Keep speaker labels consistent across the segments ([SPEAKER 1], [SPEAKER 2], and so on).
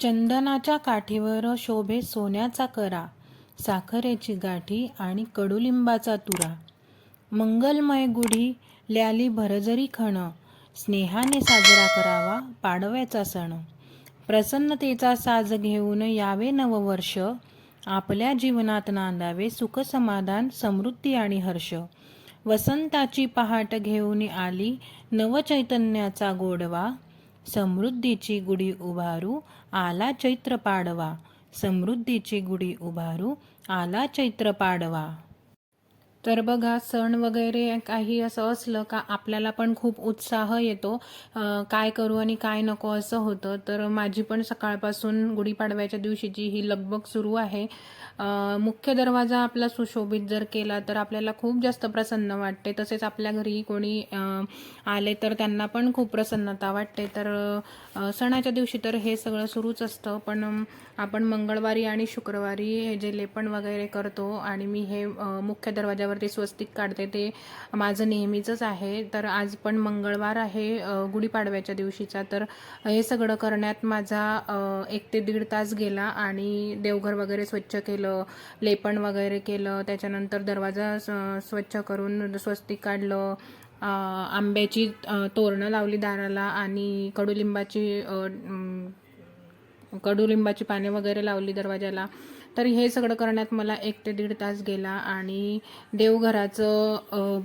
[SPEAKER 1] चंदनाच्या काठीवर शोभे सोन्याचा करा साखरेची गाठी आणि कडुलिंबाचा तुरा. मंगलमय गुढी ल्याली भरजरी खण स्नेहाने साजरा करावा पाडव्याचा सण. प्रसन्नतेचा साज घेऊन यावे नववर्ष आपल्या जीवनात नांदावे सुख समाधान समृद्धी आणि हर्ष. वसंताची पहाट घेऊन आली नवचैतन्याचा गोडवा समृद्धीची गुढी उभारू आला चैत्र पाडवा. समृद्धीची गुढी उभारू आला चैत्र पाडवा. तर बघा सण वगैरे काही असं असलं का आपल्याला पण खूप उत्साह येतो. काय करू आणि काय नको असं होतं. तर माझी पण सकाळपासून गुढीपाडव्याच्या दिवशीची ही लगबग सुरू आहे. मुख्य दरवाजा आपला सुशोभित जर केला तर आपल्याला खूप जास्त प्रसन्न वाटते. तसेच आपल्या घरी कोणी आले तर त्यांना पण खूप प्रसन्नता वाटते. तर सणाच्या दिवशी तर हे सगळं सुरूच असतं. पण आपण मंगळवारी आणि शुक्रवारी हे जे लेपण वगैरे करतो आणि मी हे मुख्य दरवाजावरती स्वस्तिक काढते ते माझं नेहमीचंच आहे. तर आज पण मंगळवार आहे गुढीपाडव्याच्या दिवशीचा. तर हे सगळं करण्यात माझा एक ते दीड तास गेला आणि देवघर वगैरे स्वच्छ केलं लेपण वगैरे केलं. त्याच्यानंतर दरवाजा स- स्वच्छ करून स्वस्तिक काढलं. आंब्याची तोरणं लावली दाराला आणि कडुलिंबाची कडुलिंबाची पाने वगैरे लावली दरवाजाला तर हे सगळं करण्यात मला एक ते दीड तास गेला आणि देवघराचं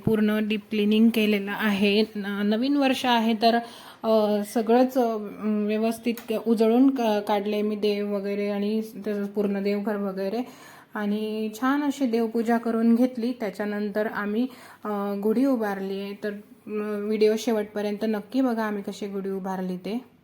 [SPEAKER 1] पूर्ण डीप क्लिनिंग केलेलं आहे. न- नवीन वर्ष आहे तर सगळंच व्यवस्थित उजळून का काढले मी देव वगैरे आणि त्याचं पूर्ण देवघर वगैरे. आणि छान अशी देवपूजा करून घेतली. त्याच्यानंतर आम्ही गुढी उभारली आहे. तर व्हिडिओ शेवटपर्यंत नक्की बघा आम्ही कशी गुढी उभारली ते.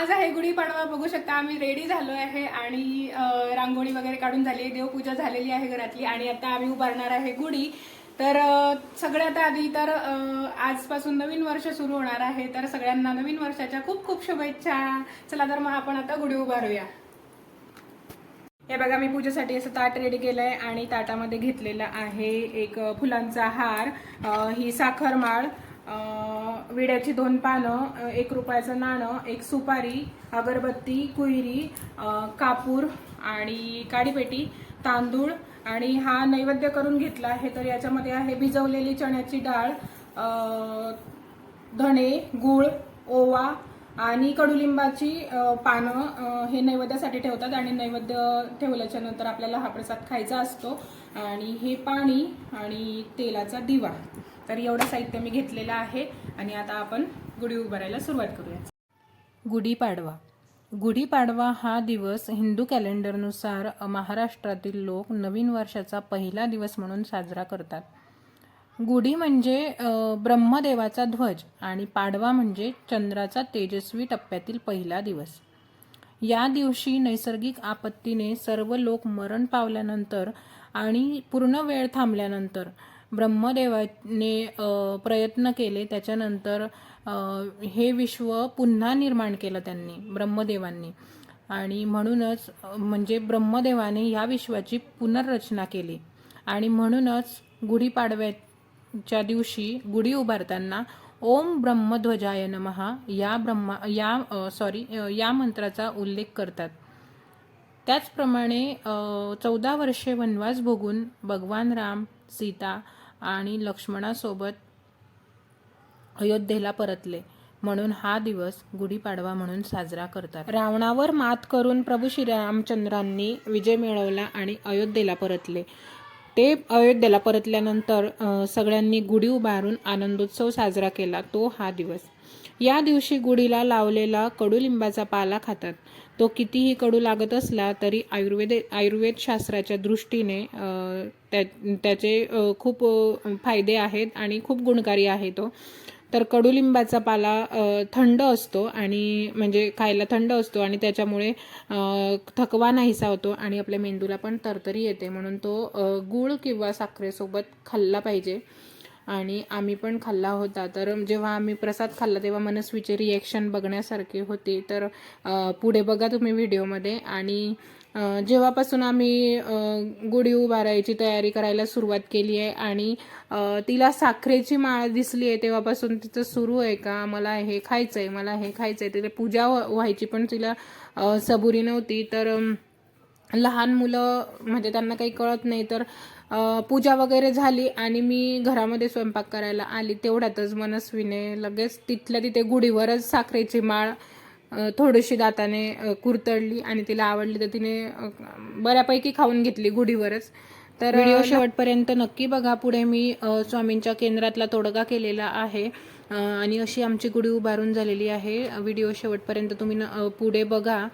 [SPEAKER 2] आज आहे गुढीपाडवा बघू शकता आम्ही रेडी झालो आहे आणि रांगोळी वगैरे काढून झाली आहे देवपूजा झालेली आहे घरातली आणि आता आम्ही उभारणार आहे गुढी. तर सगळ्यात आधी तर आजपासून नवीन वर्ष सुरू होणार आहे तर सगळ्यांना नवीन वर्षाच्या खूप खूप शुभेच्छा. चला तर मग आपण आता गुढी उभारूया. हे बघा मी पूजेसाठी असं ताट रेडी केलं आहे आणि ताटामध्ये घेतलेलं आहे एक फुलांचा हार. ही साखरमाळ. विड्याची दोन पानं एक रुपयाचं नाणं एक सुपारी अगरबत्ती कुहिरी कापूर आणि काडीपेटी तांदूळ आणि हा नैवेद्य करून घेतला. आहे तर याच्यामध्ये आहे भिजवलेली चण्याची डाळ धणे गूळ ओवा आणि कडुलिंबाची पानं हे नैवेद्यासाठी ठेवतात आणि नैवेद्य ठेवल्याच्या नंतर आपल्याला हा प्रसाद खायचा असतो. आणि हे पाणी आणि तेलाचा दिवा. तर एवढं साहित्य मी घेतलेलं आहे आणि आता आपण गुढी उभारायला सुरुवात करूया
[SPEAKER 1] गुढीपाडवा गुढीपाडवा हा दिवस हिंदू कॅलेंडरनुसार महाराष्ट्रातील लोक नवीन वर्षाचा पहिला दिवस म्हणून साजरा करतात. गुढी म्हणजे ब्रह्मदेवाचा ध्वज आणि पाडवा म्हणजे चंद्राचा तेजस्वी टप्प्यातील पहिला दिवस. या दिवशी नैसर्गिक आपत्तीने सर्व लोक मरण पावल्यानंतर आणि पूर्ण वेळ थांबल्यानंतर ब्रह्मदेवाने प्रयत्न केले. त्याच्यानंतर हे विश्व पुन्हा निर्माण केलं त्यांनी ब्रह्मदेवांनी. आणि म्हणूनच म्हणजे ब्रह्मदेवाने या विश्वाची पुनर्रचना केली. आणि म्हणूनच च्या दिवशी गुढी उभारताना ओम ब्रह्मध्वजाय नमहा या ब्रह्मा या सॉरी या मंत्राचा उल्लेख करतात. त्याचप्रमाणे चौदा वर्षे वनवास भोगून भगवान राम सीता आणि लक्ष्मणासोबत अयोध्येला परतले. म्हणून हा दिवस गुढीपाडवा म्हणून साजरा करतात. रावणावर मात करून प्रभू श्रीरामचंद्रांनी विजय मिळवला आणि अयोध्येला परतले. ते अयोध्येला परतल्यानंतर सगळ्यांनी गुढी उभारून आनंदोत्सव साजरा केला तो हा दिवस. या दिवशी गुढीला लावलेला कडुलिंबाचा पाला खातात. तो कितीही कडू लागत असला तरी आयुर्वेद आयुर्वेद शास्त्राच्या दृष्टीने त्या त्याचे खूप फायदे आहेत आणि खूप गुणकारी आहे तो. तर कडुलिंबाचा पाला थंड असतो आणि म्हणजे खायला थंड असतो आणि त्याच्यामुळे थकवा नाहीसा होतो आणि आपल्या मेंदूला पण तरतरी येते. म्हणून तो गूळ किंवा साखरेसोबत खाल्ला पाहिजे. आणि आम्ही पण खाल्ला होता. तर जेव्हा आम्ही प्रसाद खाल्ला तेव्हा मनस्वीचे रिॲक्शन बघण्यासारखे होते. तर पुढे बघा तुम्ही व्हिडिओमध्ये. आणि जेव्हापासून आम्ही गुढी उभारायची तयारी करायला सुरुवात केली आहे आणि तिला साखरेची माळ दिसली आहे तेव्हापासून तिचं सुरू आहे का? मला हे खायचं आहे मला हे खायचं आहे तिथे पूजा व्ह- व्हायची पण तिला सबुरी नव्हती. तर लहान मुलं म्हणजे त्यांना काही कळत नाही. तर पूजा वगैरे झाली आणि मी घरामध्ये स्वयंपाक करायला आली तेवढ्यातच मनस्वीने लगेच तिथल्या तिथे गुढीवरच साखरेची माळ थोडीशी दाताने कुरतडली आणि तिला आवडली तर तिने बऱ्यापैकी खाऊन घेतली गुढीवरच. तर व्हिडिओ शेवटपर्यंत नक्की बघा पुढे मी स्वामींच्या केंद्रातला तोडगा केलेला आहे. आणि अशी आमची गुढी उभारून झालेली आहे. व्हिडिओ शेवटपर्यंत तुम्ही पुढे बघा.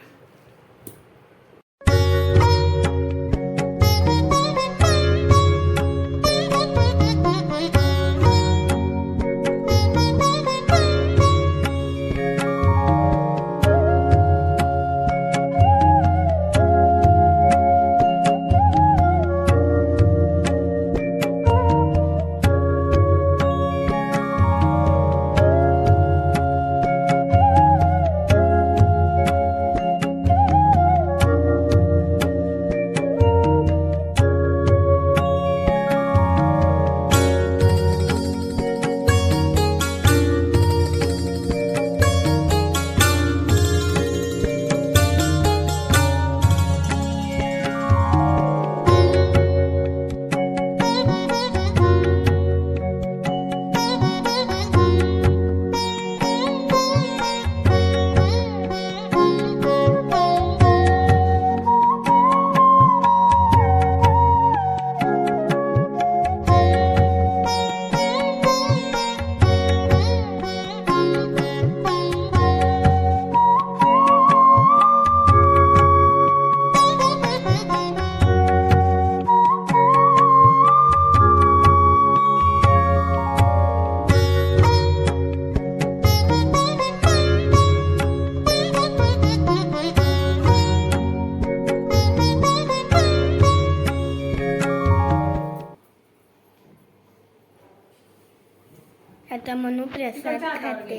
[SPEAKER 3] प्रसाद खाते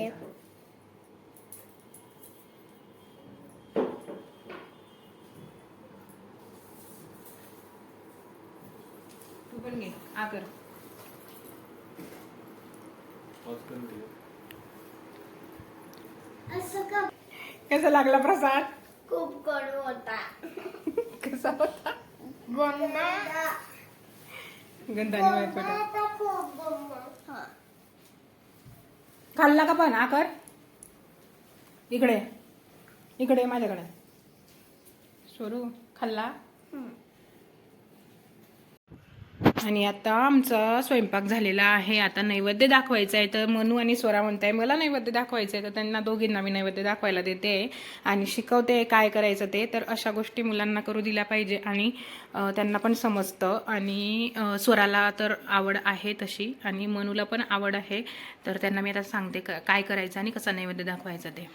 [SPEAKER 1] तू पण घे. आकर
[SPEAKER 3] असं का?
[SPEAKER 2] कसा लागला प्रसाद?
[SPEAKER 3] खूप कडू होता.
[SPEAKER 2] कसा होता?
[SPEAKER 3] गंगा
[SPEAKER 2] गंधाने
[SPEAKER 3] खूप
[SPEAKER 2] खाल्ला का पण? आकर इकडे. इकडे माझ्याकडे. सोरू खाल्ला. आणि आता आमचा स्वयंपाक झालेला आहे. आता नैवेद्य दाखवायचा आहे तर मनू आणि स्वरा म्हणताय मला नैवेद्य दाखवायचं आहे तर त्यांना दोघींना मी नैवेद्य दाखवायला देते. आणि शिकवते काय करायचं ते. तर अशा गोष्टी मुलांना करू दिल्या पाहिजे आणि त्यांना पण समजतं. आणि स्वराला तर आवड आहे तशी आणि मनूला पण आवड आहे. तर त्यांना मी आता सांगते काय करायचं आणि कसा नैवेद्य दाखवायचा ते.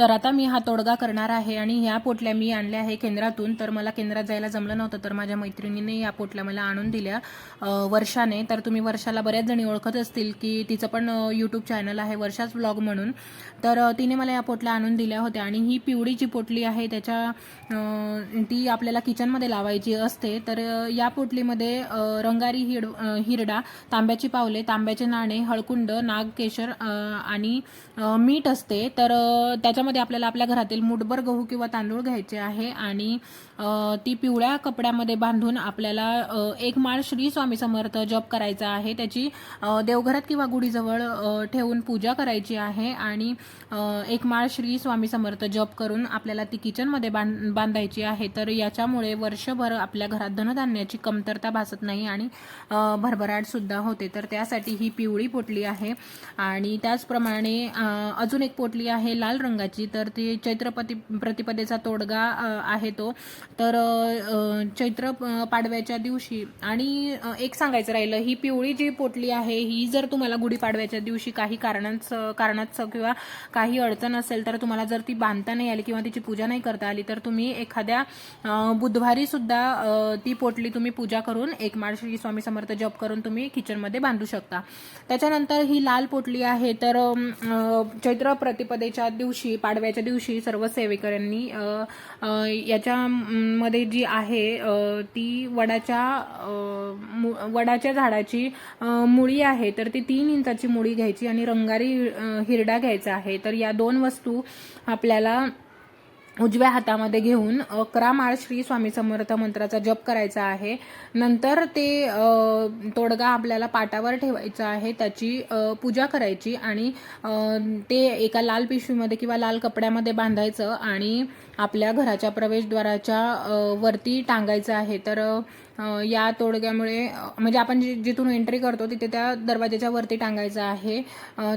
[SPEAKER 1] तर आता मी हा तोडगा करणार आहे आणि ह्या पोटल्या मी आणल्या आहे केंद्रातून. तर मला केंद्रात जायला जमलं नव्हतं तर माझ्या मैत्रिणीने या पोटल्या मला आणून दिल्या वर्षाने. तर तुम्ही वर्षाला बऱ्याच जणी ओळखत असतील की तिचं पण यूट्यूब चॅनल आहे वर्षाच ब्लॉग म्हणून. तर तिने मला या पोटल्या आणून दिल्या होत्या आणि ही पिवळी जी पोटली आहे त्याच्या ती आपल्याला किचनमध्ये लावायची असते. तर या पोटलीमध्ये रंगारी हिड हिरडा तांब्याची पावले तांब्याचे नाणे हळकुंड नागकेशर आणि मीठ असते. तर त्याच्यामध्ये त्याच्यामध्ये आपल्याला आपल्या घरातील मुठभर गहू किंवा तांदूळ घ्यायचे आहे आणि ती पिवळ्या कपड्यामध्ये बांधून आपल्याला एक माळ श्री स्वामी समर्थ जप करायचा आहे. त्याची देवघरात किंवा गुढीजवळ ठेवून पूजा करायची आहे आणि एक माळ श्री स्वामी समर्थ जप करून आपल्याला ती किचनमध्ये बांध बांधायची आहे. तर याच्यामुळे वर्षभर आपल्या घरात धनधान्याची कमतरता भासत नाही आणि भरभराटसुद्धा होते. तर त्यासाठी ही पिवळी पोटली आहे आणि त्याचप्रमाणे अजून एक पोटली आहे लाल रंगाची. तर ती चैत्रपती प्रतिपदेचा तोडगा आहे तो. तर चैत्र पाडव्याच्या दिवशी आणि एक सांगायचं राहिलं ही पिवळी जी पोटली आहे ही जर तुम्हाला गुढीपाडव्याच्या दिवशी काही कारणाच कारणाचं किंवा काही अडचण असेल तर तुम्हाला जर ती बांधता नाही आली किंवा तिची पूजा नाही करता आली तर तुम्ही एखाद्या बुधवारी सुद्धा ती पोटली तुम्ही पूजा करून एक माळ श्री स्वामी समर्थ जप करून तुम्ही किचनमध्ये बांधू शकता. त्याच्यानंतर ही लाल पोटली आहे तर चैत्र प्रतिपदेच्या दिवशी पाडव्याच्या दिवशी सर्व सेवेकऱ्यांनी याच्यामध्ये जी आहे ती वडाच्या मु- वडाच्या झाडाची मुळी आहे तर ती तीन इंचाची मुळी घ्यायची आणि रंगारी हिरडा घ्यायचा आहे. तर या दोन वस्तू आपल्याला उजव्या हातामध्ये घेऊन अकरा माळ श्री स्वामी समर्थ मंत्राचा जप करायचा आहे. नंतर ते तोडगा आपल्याला पाटावर ठेवायचा आहे. त्याची पूजा करायची आणि ते एका लाल पिशवीमध्ये किंवा लाल कपड्यामध्ये बांधायचं आणि आपल्या घराच्या प्रवेशद्वाराच्या वरती टांगायचं आहे. तर या तोडग्यामुळे म्हणजे आपण जि- जिथून एंट्री करतो तिथे त्या दरवाजाच्या वरती टांगायचं आहे.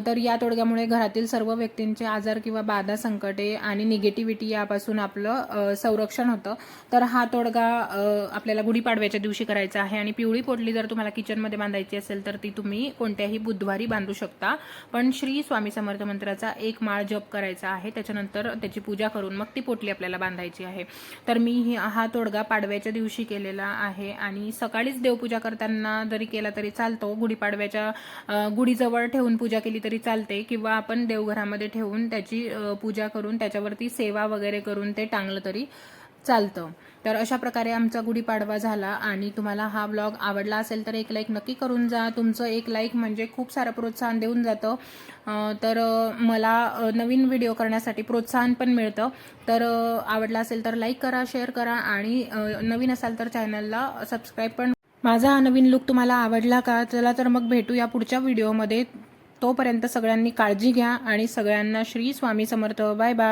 [SPEAKER 1] तर या तोडग्यामुळे घरातील सर्व व्यक्तींचे आजार किंवा बाधा संकटे आणि निगेटिव्हिटी यापासून आपलं संरक्षण होतं. तर हा तोडगा आपल्याला गुढीपाडव्याच्या दिवशी करायचा आहे. आणि पिवळी पोटली जर तुम्हाला किचनमध्ये बांधायची असेल तर ती तुम्ही कोणत्याही बुधवारी बांधू शकता. पण श्री स्वामी समर्थ मंत्राचा एक माळ जप करायचा आहे. त्याच्यानंतर त्याची पूजा करून मग ती पोटली आपल्याला बांधायची आहे. तर मी ही- हा तोडगा पाडव्याच्या दिवशी केलेला आहे. आणि सकाळीच देवपूजा करताना जरी केला तरी चालतो. गुढीपाडव्याच्या गुढीजवळ ठेवून पूजा केली तरी चालते किंवा आपण देवघरामध्ये ठेवून त्याची पूजा करून त्याच्यावरती सेवा वगैरे करून ते टांगलं तरी चालतं. तर अशा प्रकारे आमचा गुढीपाडवा झाला आणि तुम्हाला हा ब्लॉग आवडला असेल तर एक लाईक नक्की करून जा. तुमचं एक लाईक म्हणजे खूप सारं प्रोत्साहन देऊन जातं. तर मला नवीन व्हिडिओ करण्यासाठी प्रोत्साहन पण मिळतं. तर आवडला असेल तर लाईक करा शेअर करा आणि नवीन असाल तर चॅनलला सबस्क्राईब पण. माझा हा नवीन लुक तुम्हाला आवडला का? चला तर मग भेटूया पुढच्या व्हिडिओमध्ये तोपर्यंत सगळ्यांनी काळजी घ्या आणि सगळ्यांना श्री स्वामी समर्थ. Bye bye